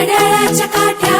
घड्याळाच्या काठ्या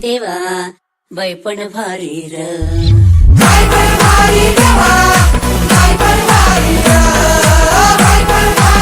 देवा बैपण भारी भारी भारी र.